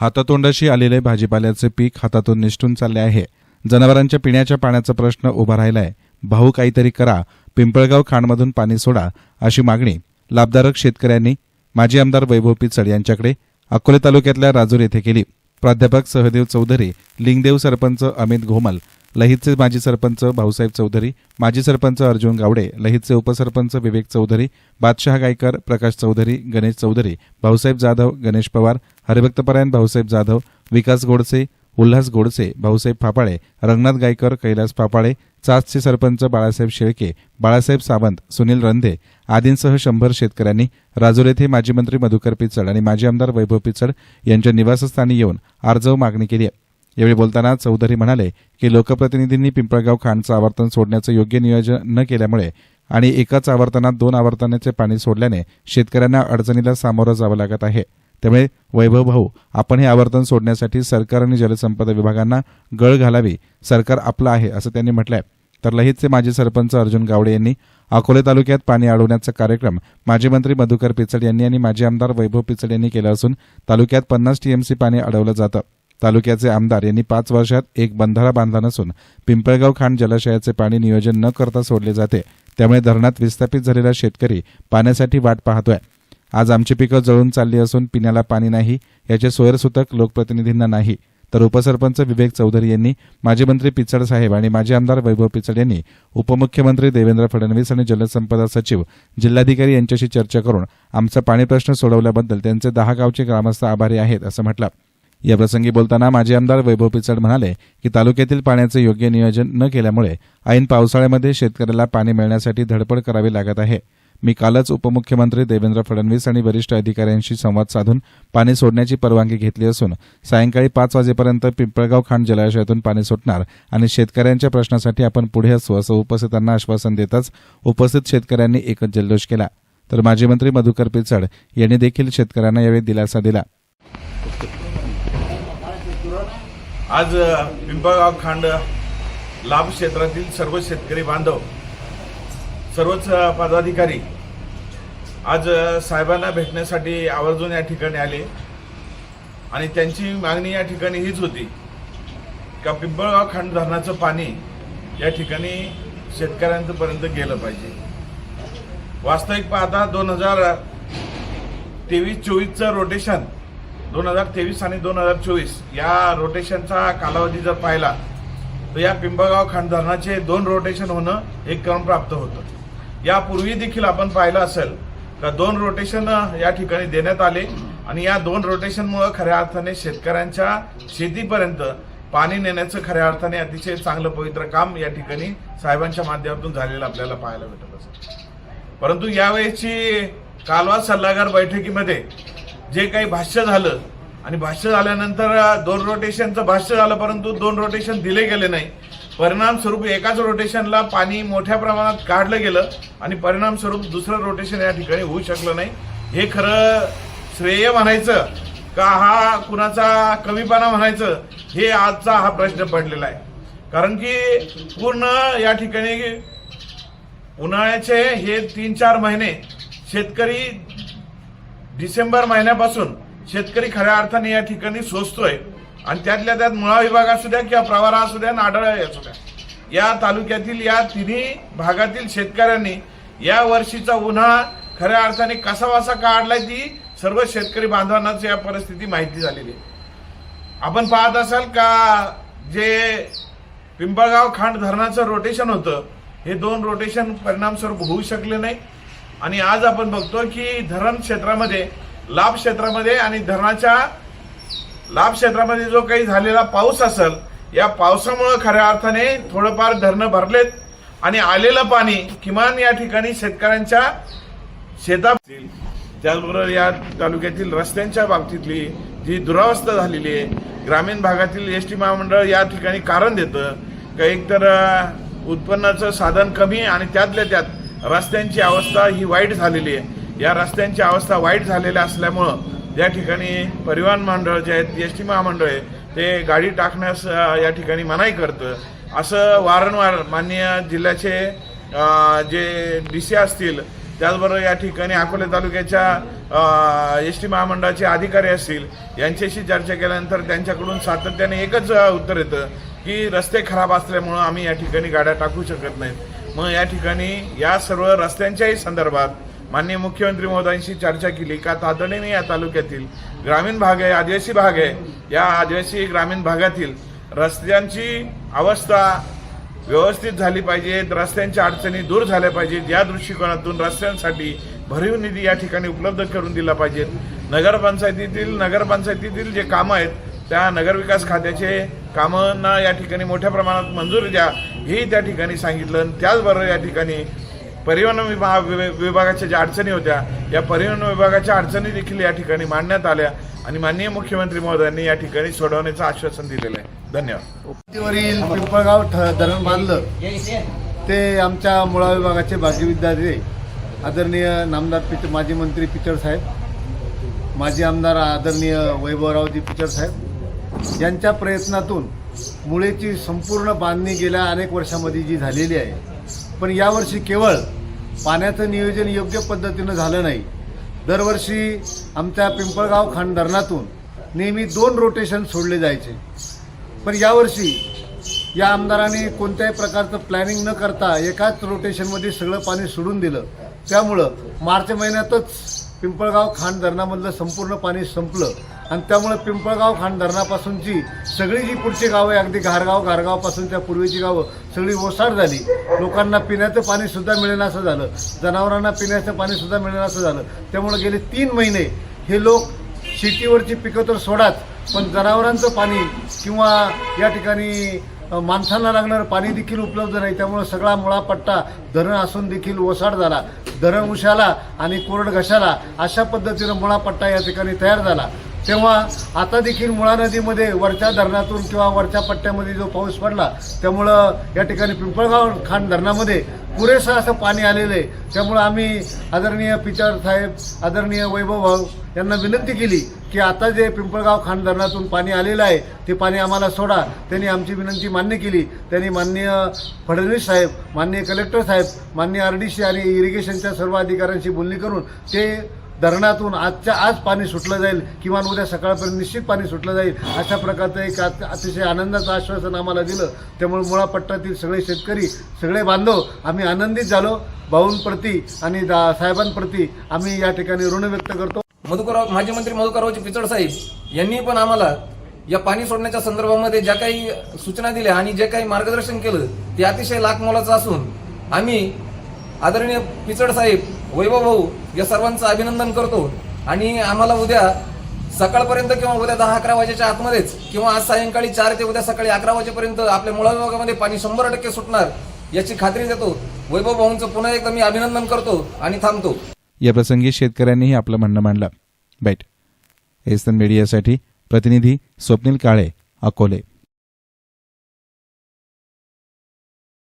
हातातोंडाशी आलेले भाजीपाल्याचे पीक हातातून निष्ठून चालले आहे. जनावरांच्या पिण्याच्या पाण्याचा प्रश्न उभा राहिलाय. भाऊ काहीतरी करा. पिंपळगाव खाणमधून पाणी सोडा अशी मागणी लाभधारक शेतकऱ्यांनी माजी आमदार वैभव पिचड यांच्याकडे अकोले तालुक्यातल्या राजूर येथे केली. प्राध्यापक सहदेव चौधरी लिंगदेव सरपंच अमित घोमल लहितचे माजी सरपंच भाऊसाहेब चौधरी माजी सरपंच अर्जुन गावडे लहितचे उपसरपंच विवेक चौधरी बादशहा गायकर प्रकाश चौधरी गणेश चौधरी भाऊसाहेब जाधव गणेश पवार हरिभक्तपरायण भाऊसाहेब जाधव विकास गोडसे उल्हास गोडसे भाऊसाहेब फापाळे रंगनाथ गायकर कैलास फापाळे चासचे सरपंच बाळासाहेब शेळके बाळासाहेब सावंत सुनील रंधे आदींसह शंभर शेतकऱ्यांनी राजूर येथे माजी मंत्री मधुकर पिचड आणि माजी आमदार वैभव पिचड यांच्या निवासस्थानी येऊन आर्जव मागणी केली आहे. यावेळी बोलताना चौधरी म्हणाले की लोकप्रतिनिधींनी पिंपळगाव खांडचं आवर्तन सोडण्याचं योग्य नियोजन न केल्यामुळे आणि एकाच आवर्तनात दोन आवर्तनाचे पाणी सोडल्याने शेतकऱ्यांना अडचणीला सामोरं जावं लागत आहे. त्यामुळे वैभव भाऊ आपण हे आवर्तन सोडण्यासाठी सरकार आणि जलसंपदा विभागांना गळ घालावी सरकार आपलं आहे असं त्यांनी म्हटलंय. तर लहितचे माजी सरपंच अर्जुन गावडे यांनी अकोले तालुक्यात पाणी अडवण्याचा कार्यक्रम माजी मंत्री मधुकर पिचड यांनी आणि माजी आमदार वैभव पिचड यांनी केला असून तालुक्यात पन्नास टीएमसी पाणी अडवलं जातं. तालुक्याचे आमदार यांनी पाच वर्षात एक बंधारा बांधला नसून पिंपळगाव खांड जलाशयाचे पाणी नियोजन न करता सोडले जाते. त्यामुळे धरणात विस्थापित झालेला शेतकरी पाण्यासाठी वाट पाहतोय. आज आमची पिकं जळून चालली असून पिण्याला पाणी नाही याचे सोयरसूतक लोकप्रतिनिधींना नाही. तर उपसरपंच विवेक चौधरी यांनी माजी मंत्री पिचड साहेब आणि माजी आमदार वैभव पिचड यांनी उपमुख्यमंत्री देवेंद्र फडणवीस आणि जलसंपदा सचिव जिल्हाधिकारी यांच्याशी चर्चा करून आमचा पाणी प्रश्न सोडवल्याबद्दल त्यांचे दहा गावचे ग्रामस्थ आभारी आहेत असं म्हटलं. या प्रसंगी बोलताना माजी आमदार वैभव पिचड म्हणाले की तालुक्यातील पाण्याचे योग्य नियोजन न केल्यामुळे ऐन पावसाळ्यामध्ये शेतकऱ्याला पाणी मिळण्यासाठी धडपड करावी लागत आहे. मी कालच उपमुख्यमंत्री देवेंद्र फडणवीस आणि वरिष्ठ अधिकाऱ्यांशी संवाद साधून पाणी सोडण्याची परवानगी घेतली असून सायंकाळी पाच वाजेपर्यंत पिंपळगाव खांड जलाशयातून पाणी सुटणार आणि शेतकऱ्यांच्या प्रश्नासाठी आपण पुढे असू असं उपस्थितांना आश्वासन देताच उपस्थित शेतकऱ्यांनी एकच जल्लोष केला. तर माजी मंत्री मधुकर पिचड यांनी देखील शेतकऱ्यांना यावेळी दिलासा दिला. आज पिंपळगाव खांड लाभ क्षेत्रातील सर्व शेतकरी बांधव सर्वच पदाधिकारी आज साहेबांना भेटण्यासाठी आवर्जून या ठिकाणी आले आणि त्यांची मागणी या ठिकाणी हीच होती का पिंपळगाव खांड धरणाचं पाणी या ठिकाणी शेतकऱ्यांपर्यंत गेलं पाहिजे. वास्तविक पाहता दोन हजार तेवीस चोवीसचं रोटेशन दोन हजार तेवीस आणि दोन हजार चोवीस या रोटेशनचा कालावधी जर पाहिला तर या पिंपळगाव खांड धरणाचे दोन रोटेशन होणं एक क्रम प्राप्त होतं. यापूर्वी देखील आपण पाहिलं असेल का दोन रोटेशन या ठिकाणी देण्यात आले आणि या दोन रोटेशनमुळे खऱ्या अर्थाने शेतकऱ्यांच्या शेतीपर्यंत पाणी नेण्याचं खऱ्या अर्थाने अतिशय चांगलं पवित्र काम या ठिकाणी साहेबांच्या माध्यमातून झालेलं आपल्याला पाहायला भेटत असेल परंतु यावेळेची कालवा सल्लागार बैठकीमध्ये जे काही भाष्य झालं आणि भाष्य झाल्यानंतर दोन रोटेशनचं भाष्य झालं परंतु दोन रोटेशन दिले गेले नाही. परिणाम स्वरूप एकाच रोटेशनला पाणी मोठ्या प्रमाणात काढलं गेलं आणि परिणाम स्वरूप दुसरं रोटेशन या ठिकाणी होऊ शकलं नाही. हे खरं श्रेय म्हणायचं का हा कुणाचा कमीपणा म्हणायचं हे आजचा हा प्रश्न पडलेला आहे. कारण की पूर्ण या ठिकाणी उन्हाळ्याचे हे तीन चार महिने शेतकरी डिसेंबर महिन्यापासून शेतकरी खऱ्या अर्थाने या ठिकाणी सोसतोय आणि त्यातल्या त्यात मुळा विभाग असू द्या किंवा प्रवारा असू द्या नाडळा असू द्या. या तालुक्यातील या तिन्ही भागातील शेतकऱ्यांनी या वर्षीचा उन्हाळा खऱ्या अर्थाने कसा वासा काढलाय ती सर्व शेतकरी बांधवांनाच या परिस्थिती माहिती झालेली आहे. आपण पाहत असाल का जे पिंपळगाव खांड धरणाचं रोटेशन होतं हे दोन रोटेशन परिणामस्वरूप होऊ शकले नाही. आणि आज आपण बघतो की धरण क्षेत्रामध्ये लाभ क्षेत्रामध्ये आणि धरणाच्या लाभ क्षेत्रामध्ये जो काही झालेला पाऊस असेल या पावसामुळे खऱ्या अर्थाने थोडंफार धरणं भरलेत आणि आलेलं पाणी किमान या ठिकाणी शेतकऱ्यांच्या शेतात त्याचबरोबर या तालुक्यातील रस्त्यांच्या बाबतीतली जी दुरावस्था झालेली आहे ग्रामीण भागातील एस टी महामंडळ या ठिकाणी कारण देतं. का एकतर उत्पन्नाचं साधन कमी आणि त्यातल्या त्यात रस्त्यांची अवस्था ही वाईट झालेली आहे. या रस्त्यांची अवस्था वाईट झालेल्या असल्यामुळं या ठिकाणी परिवहन मंडळ जे आहेत एस टी महामंडळ आहे ते गाडी टाकण्यास या ठिकाणी मनाई करतं. असं वारंवार माननीय जिल्ह्याचे जे डी सी असतील त्याचबरोबर या ठिकाणी अकोले तालुक्याच्या एस टी महामंडळाचे अधिकारी असतील यांच्याशी चर्चा केल्यानंतर त्यांच्याकडून सातत्याने एकच उत्तर येतं की रस्ते खराब असल्यामुळं आम्ही या ठिकाणी गाड्या टाकू शकत नाहीत. मग या ठिकाणी या सर्व रस्त्यांच्याही संदर्भात माननीय मुख्यमंत्री महोदयांशी चर्चा केली. का तातडीने या तालुक्यातील ग्रामीण भाग आहे आदिवासी भाग आहे. या आदिवासी ग्रामीण भागातील रस्त्यांची अवस्था व्यवस्थित झाली पाहिजे रस्त्यांच्या अडचणी दूर झाल्या पाहिजेत. या दृष्टिकोनातून रस्त्यांसाठी भरीव निधी या ठिकाणी उपलब्ध करून दिला पाहिजेत नगरपंचायतीतील नगरपंचायतीतील जे कामं आहेत त्या नगरविकास खात्याचे कामांना या ठिकाणी मोठ्या प्रमाणात मंजुरी द्या हेही त्या ठिकाणी सांगितलं आणि त्याचबरोबर या ठिकाणी परिवहन विभाग विभागाच्या ज्या अडचणी होत्या या परिवहन विभागाच्या अडचणी देखील या ठिकाणी मांडण्यात आल्या आणि माननीय मुख्यमंत्री महोदयांनी या ठिकाणी सोडवण्याचं आश्वासन दिलेलं आहे. धन्यवाद. पिंपळगाव ठ- धरण बांधलं. ते आमच्या मुळा विभागाचे भाग्यविद्यार्थी आदरणीय नामदार पिच माजी मंत्री पिचड साहेब माजी आमदार आदरणीय वैभवरावजी पिचड साहेब. यांच्या प्रयत्नातून मुळेची संपूर्ण बांधणी गेल्या अनेक वर्षामध्ये जी झालेली आहे. पण यावर्षी केवळ पाण्याचं नियोजन योग्य पद्धतीनं झालं नाही. दरवर्षी आमच्या पिंपळगाव खांड धरणातून नेहमी दोन रोटेशन सोडले जायचे. पण यावर्षी या आमदारांनी कोणत्याही प्रकारचं प्लॅनिंग न करता एकाच रोटेशनमध्ये सगळं पाणी सोडून दिलं. त्यामुळं मार्च महिन्यातच पिंपळगाव खांड धरणामधलं संपूर्ण पाणी संपलं. आणि त्यामुळे पिंपळगाव खांड धरणापासूनची सगळी जी पुढची गावं आहे अगदी घारगाव घारगावपासूनच्या पूर्वीची गावं सगळी ओसाड झाली. लोकांना पिण्याचं पाणीसुद्धा मिळेल असं झालं. जनावरांना पिण्याचं पाणीसुद्धा मिळेल असं झालं. त्यामुळे गेले तीन महिने हे लोक शेतीवरची पिकं तर सोडाच पण जनावरांचं पाणी किंवा या ठिकाणी माणसांना लागणारं पाणी देखील उपलब्ध नाही. त्यामुळे सगळा मुळापट्टा धरण असून देखील ओसाड झाला. धरण उशाला आणि कोरड घशाला अशा पद्धतीनं मुळापट्टा या ठिकाणी तयार झाला. तेव्हा आता देखील मुळा नदीमध्ये वरच्या धरणातून किंवा वरच्या पट्ट्यामध्ये जो पाऊस पडला त्यामुळं या ठिकाणी पिंपळगाव खान धरणामध्ये पुरेसं असं पाणी आलेलं आहे. त्यामुळं आम्ही आदरणीय पिचार साहेब आदरणीय वैभव भाऊ यांना विनंती केली की आता जे पिंपळगाव खान धरणातून पाणी आलेलं आहे ते पाणी आम्हाला सोडा. त्यांनी आमची विनंती मान्य केली. त्यांनी माननीय फडणवीस साहेब माननीय कलेक्टर साहेब माननीय आर डी सी आणि इरिगेशनच्या सर्व अधिकाऱ्यांशी बोलणी करून ते धरणातून आजच्या आज पाणी सुटलं जाईल किंवा उद्या सकाळपर्यंत निश्चित पाणी सुटलं जाईल अशा प्रकारचं एक अतिशय आनंदाचं आश्वासन आम्हाला दिलं. त्यामुळे मुळापट्ट्यातील सगळे शेतकरी सगळे बांधव आम्ही आनंदित झालो. भाऊंप्रती आणि दा- साहेबांप्रती आम्ही या ठिकाणी ऋण व्यक्त करतो. मधुकरराव माजी मंत्री मधुकररावजी पिचड साहेब यांनी पण आम्हाला या पाणी सोडण्याच्या संदर्भामध्ये ज्या काही सूचना दिल्या आणि जे काही मार्गदर्शन केलं ते अतिशय लाख मोलाचं असून आम्ही आदरणीय पिचड साहेब वैभव भाऊ या सर्वांचं अभिनंदन करतो. आणि आम्हाला उद्या सकाळपर्यंत किंवा उद्या दहा अकरा वाजेच्या आतमध्येच किंवा आज सायंकाळी चार ते उद्या सकाळी अकरा वाजेपर्यंत आपल्या मुळा विभागामध्ये पाणी शंभर टक्के सुटणार याची खात्री देतो. वैभव भाऊंचं पुन्हा एकदा मी अभिनंदन करतो आणि थांबतो. या प्रसंगी शेतकऱ्यांनीही आपलं म्हणणं मांडलं. बेट. एसन मीडियासाठी प्रतिनिधी स्वप्नील काळे अकोले.